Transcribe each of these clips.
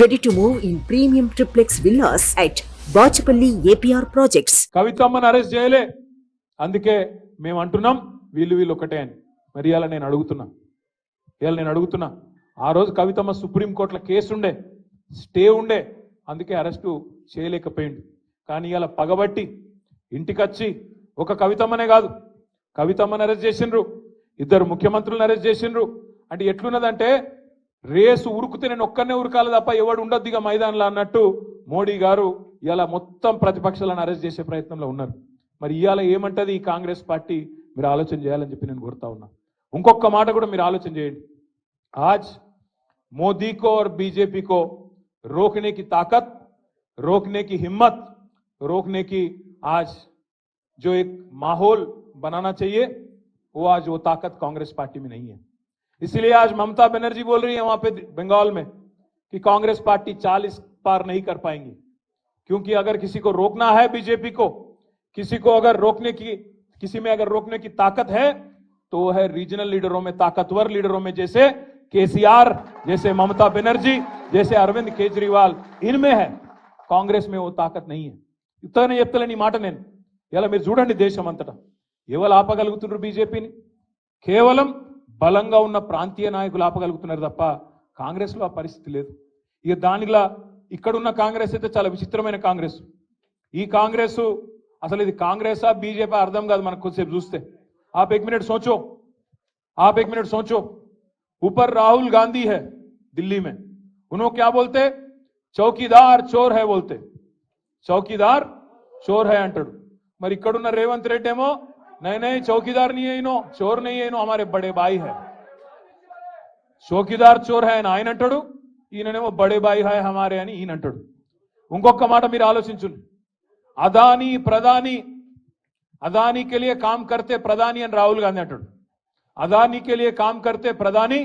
Ready to move in premium triplex villas at Bachupally APR projects కవితమ్మని arrest చేయలే. అందుకే మేము అంటున్నాం వీళ్ళు వీళ్ళు ఒకటే అని. మరి ఇలా నేను అడుగుతున్నా. ఇలా నేను అడుగుతున్నా ఆ రోజు కవితమ్మ సుప్రీంకోర్టులో కేసు ఉండే స్టే ఉండే అందుకే అరెస్టు చేయలేకపోయిండు. కానీ ఇవాళ పగబట్టి ఇంటికొచ్చి ఒక కవితమ్మనే కాదు కవితమ్మని అరెస్ట్ చేసిండ్రు ఇద్దరు ముఖ్యమంత్రులను అరెస్ట్ చేసిండ్రు. అంటే ఎట్లున్నదంటే రేసు ఉరుకుతే నేను ఒక్కనే ఉరకాలి తప్ప ఎవడు ఉండొద్దు ఇక మైదానంలో అన్నట్టు మోడీ గారు ఇలా మొత్తం ప్రతిపక్షాలను అరెస్ట్ చేసే ప్రయత్నంలో ఉన్నారు మరి ఇవాళ ఏమంటది ఈ కాంగ్రెస్ పార్టీ మీరు ఆలోచన చేయాలని చెప్పి నేను కోరుతా ఉన్నా ఇంకొక మాట కూడా మీరు ఆలోచన చేయండి ఆజ్ मोदी को और बीजेपी को रोकने की ताकत रोकने की हिम्मत रोकने की आज जो एक माहौल बनाना चाहिए वो आज वो ताकत कांग्रेस पार्टी में नहीं है इसलिए आज ममता बनर्जी बोल रही है वहां पे बंगाल में कि कांग्रेस पार्टी 40 पार नहीं कर पाएंगी क्योंकि अगर किसी को रोकना है बीजेपी को किसी को अगर रोकने की किसी में अगर रोकने की ताकत है तो वो है रीजनल लीडरों में ताकतवर लीडरों में जैसे केसीआर जैसे ममता बनर्जी जैसे अरविंद केजरीवाल इनमें है కాంగ్రెస్ में वो ताकत नहीं है ఇతనే చెప్తలేని ఈ మాట నేను ఇలా మీరు చూడండి దేశం అంతటా ఎవరు ఆపగలుగుతున్నారు బీజేపీని కేవలం బలంగా ఉన్న ప్రాంతీయ నాయకులు ఆపగలుగుతున్నారు తప్ప కాంగ్రెస్లో ఆ పరిస్థితి లేదు ఇక దానిలా ఇక్కడున్న కాంగ్రెస్ అయితే చాలా విచిత్రమైన కాంగ్రెస్ ఈ కాంగ్రెస్ అసలు ఇది కాంగ్రెసా బీజేపీ అర్థం కాదు మనకు కొద్దిసేపు చూస్తే आप एक मिनट सोचो आप एक मिनट सोचो ऊपर राहुल गांधी है दिल्ली में उन्होंने क्या बोलते చౌకీదార్ చోర్ హై బోల్తే చౌకీదార్ చోర్ హై అంటాడు మరి ఇక్కడున్న రేవంత్ రెడ్డి ఏమో नहीं नहीं, चौकीदार नहीं है इनो, चोर नहीं है इनो, हमारे बड़े भाई है। चौकीदार चोर है ఆయన అంటాడు ఈయననేమో బడే బాయి హాయ్ హమారే అని ఈయన అంటాడు ఇంకొక మాట మీరు ఆలోచించండి अदानी प्रधानी अदानी के लिए काम करते प्रधानी అని राहुल गांधी అంటాడు अदानी के लिए काम करते प्रधानी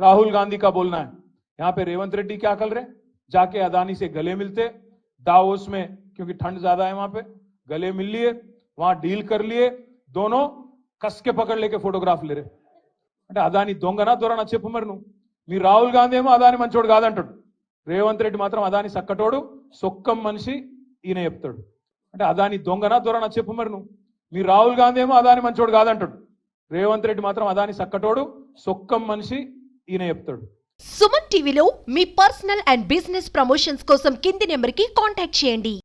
राहुल गांधी का बोलना है। यहाँ पे रेवंत रेड्डी क्या कर रहे जाके अदानी से गले मिलते, दावोस में, क्योंकि ठंड ज़्यादा है वहाँ पे, गले मिल लिए। वहां डील कर लिए दोनों कस के पकड़ लेके फोटोग्राफ ले रहे అంటే అదాని దొంగనా దొరనా చెప్పు మరి నువ్వు మీ రాహుల్ గాంధీ ఏమో అదాని మంచోడు కాదంటాడు రేవంత్ రెడ్డి మాత్రం అదాని సక్కటోడు సొక్కం మనిషి ఈయన చెప్తాడు అంటే అదాని దొంగనా దొరనా చెప్పు మరి నువ్వు మీ రాహుల్ గాంధీ ఏమో అదాని మంచోడు కాదంటాడు రేవంత్ రెడ్డి మాత్రం అదాని సక్కటోడు సొక్కం మనిషి ఈయన చెప్తాడు సుమన్ టీవీలో మీ పర్సనల్ అండ్ బిజినెస్ ప్రమోషన్స్ కోసం కింది నెంబర్కి కాంటాక్ట్ చేయండి